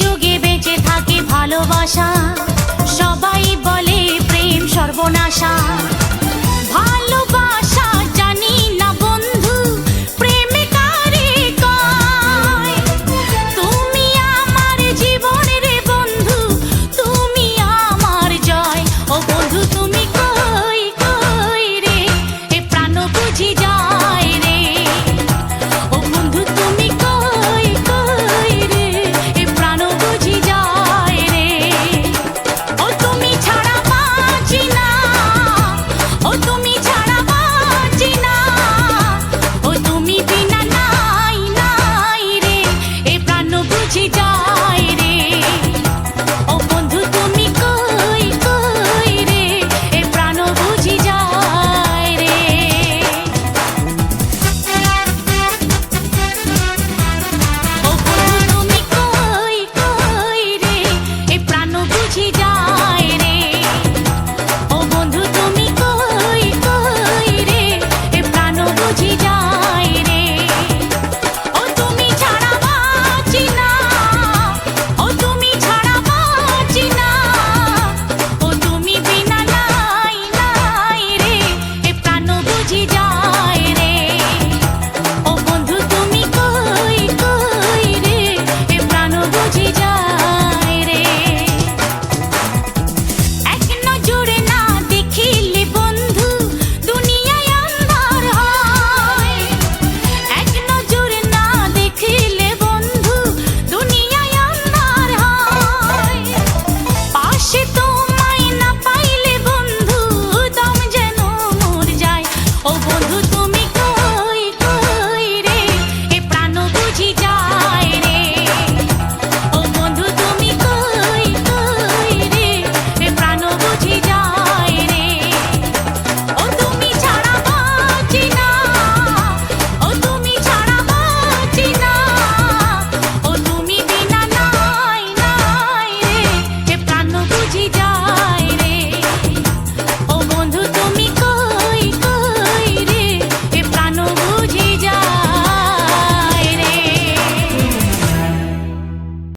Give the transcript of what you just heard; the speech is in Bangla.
যুগে বেঁচে থাকে ভালোবাসা। সবাই বলে প্রেম সর্বনাশা।